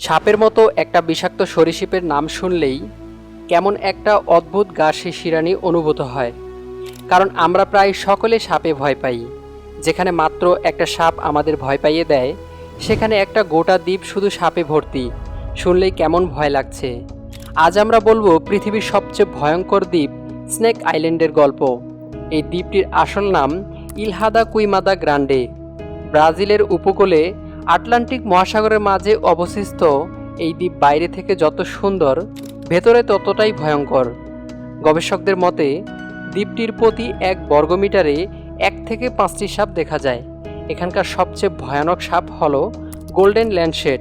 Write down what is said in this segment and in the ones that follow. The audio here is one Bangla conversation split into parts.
সাপের মতো একটা বিষাক্ত সরীসৃপের নাম শুনলেই কেমন একটা অদ্ভুত গা শিরানি অনুভূত হয়। কারণ আমরা প্রায় সকলে সাপে ভয় পাই। যেখানে মাত্র একটা সাপ আমাদের ভয় পাইয়ে দেয়, সেখানে একটা গোটা দ্বীপ শুধু সাপে ভর্তি। শুনলেই কেমন ভয় লাগছে। আজ আমরা বলব পৃথিবীর সবচেয়ে ভয়ঙ্কর দ্বীপ স্নেক আইল্যান্ডের গল্প। এই দ্বীপটির আসল নাম ইলহাদা কুইমাদা গ্রান্ডে। ব্রাজিলের উপকূলে আটলান্টিক মহাসাগরের মাঝে অবস্থিত এই দ্বীপ বাইরে থেকে যত সুন্দর, ভেতরে ততটাই ভয়ঙ্কর। গবেষকদের মতে, দ্বীপটির প্রতি এক বর্গমিটারে এক থেকে পাঁচটি সাপ দেখা যায়। এখানকার সবচেয়ে ভয়ানক সাপ হল গোল্ডেন ল্যান্ডশেড।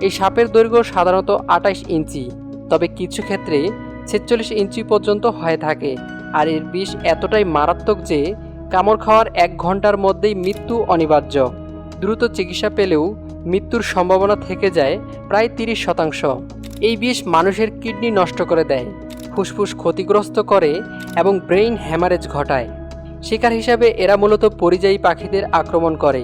এই সাপের দৈর্ঘ্য সাধারণত আঠাইশ ইঞ্চি, তবে কিছু ক্ষেত্রে ছেচল্লিশ ইঞ্চি পর্যন্ত হয়ে থাকে। আর এর বিষ এতটাই মারাত্মক যে, কামড় খাওয়ার এক ঘণ্টার মধ্যেই মৃত্যু অনিবার্য। দ্রুত চিকিৎসা পেলেও মৃত্যুর সম্ভাবনা থেকে যায় প্রায় তিরিশ শতাংশ। এই বিষ মানুষের কিডনি নষ্ট করে দেয়, ফুসফুস ক্ষতিগ্রস্ত করে এবং ব্রেইন হ্যামারেজ ঘটায়। শিকার হিসাবে এরা মূলত পরিযায়ী পাখিদের আক্রমণ করে।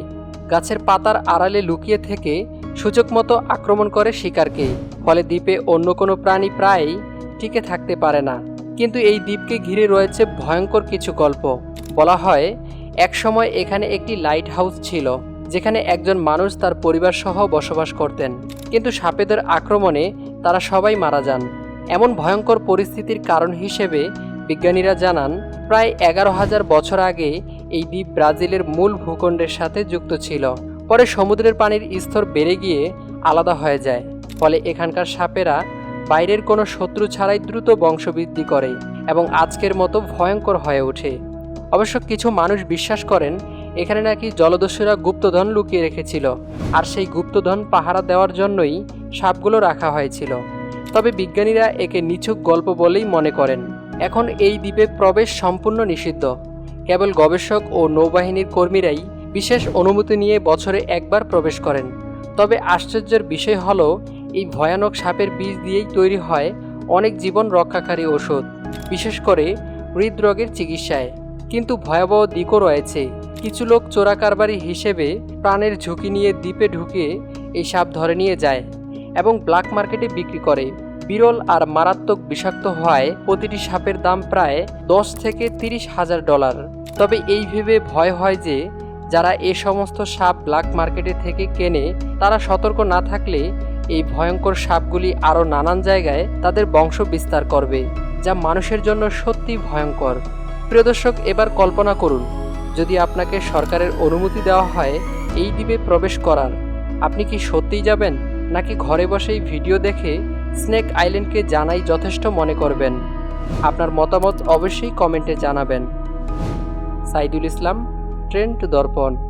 গাছের পাতার আড়ালে লুকিয়ে থেকে সূচক মতো আক্রমণ করে শিকারকে, ফলে দ্বীপে অন্য কোনো প্রাণী প্রায়ই টিকে থাকতে পারে না। কিন্তু এই দ্বীপকে ঘিরে রয়েছে ভয়ঙ্কর কিছু গল্প। বলা হয়, একসময় এখানে একটি লাইট হাউস ছিল। যেখানে একজন মানুষ তার পরিবার সহ বসবাস করতেন। কিন্তু সাপেদের আক্রমণে তারা সবাই মারা যান। এমন ভয়ঙ্কর পরিস্থিতির কারণ হিসেবে বিজ্ঞানীরা জানান, প্রায় এগারো হাজার বছর আগে এই দ্বীপ ব্রাজিলের মূল ভূখণ্ডের সাথে যুক্ত ছিল। পরে সমুদ্রের পানির স্তর বেড়ে গিয়ে আলাদা হয়ে যায়। ফলে এখানকার সাপেরা বাইরের কোনো শত্রু ছাড়াই দ্রুত বংশবৃদ্ধি করে এবং আজকের মতো ভয়ঙ্কর হয়ে ওঠে। অবশ্য কিছু মানুষ বিশ্বাস করেন এখানে নাকি জলদস্যুরা গুপ্তধন লুকিয়ে রেখেছিল, আর সেই গুপ্তধন পাহারা দেওয়ার জন্যই সাপগুলো রাখা হয়েছিল। তবে বিজ্ঞানীরা একে নিছক গল্প বলেই মনে করেন। এখন এই দ্বীপে প্রবেশ সম্পূর্ণ নিষিদ্ধ। কেবল গবেষক ও নৌবাহিনীর কর্মীরাই বিশেষ অনুমতি নিয়ে বছরে একবার প্রবেশ করেন। তবে আশ্চর্যের বিষয় হলো, এই ভয়ানক সাপের বীজ দিয়েই তৈরি হয় অনেক জীবন রক্ষাকারী ওষুধ, বিশেষ করে হৃদরোগের চিকিৎসায়। কিন্তু ভয়াবহ দিকও রয়েছে। কিছু লোক চোরাকারবারি হিসেবে প্রাণের ঝুঁকি নিয়ে দ্বীপে ঢুকে এই সাপ ধরে নিয়ে যায় এবং ব্ল্যাক মার্কেটে বিক্রি করে। বিরল আর মারাত্মক বিষাক্ত হওয়ায় প্রতিটি সাপের দাম প্রায় দশ থেকে তিরিশ হাজার ডলার। তবে এই ভেবে ভয় হয় যে, যারা এ সমস্ত সাপ ব্ল্যাক মার্কেটে থেকে কেনে, তারা সতর্ক না থাকলে এই ভয়ঙ্কর সাপগুলি আরও নানান জায়গায় তাদের বংশ বিস্তার করবে, যা মানুষের জন্য সত্যি ভয়ঙ্কর। প্রিয় দর্শক, এবার কল্পনা করুন যদি আপনাকে সরকারের অনুমতি দেওয়া হয়, এই দ্বীপে প্রবেশ করার। আপনি কি সত্যিই যাবেন, নাকি ঘরে বসেই ভিডিও দেখে স্নেক আইল্যান্ডকে জানাই যথেষ্ট মনে করবেন? আপনার মতামত অবশ্যই কমেন্টে জানাবেন। সাইদুল ইসলাম, ট্রেন্ড দর্পণ।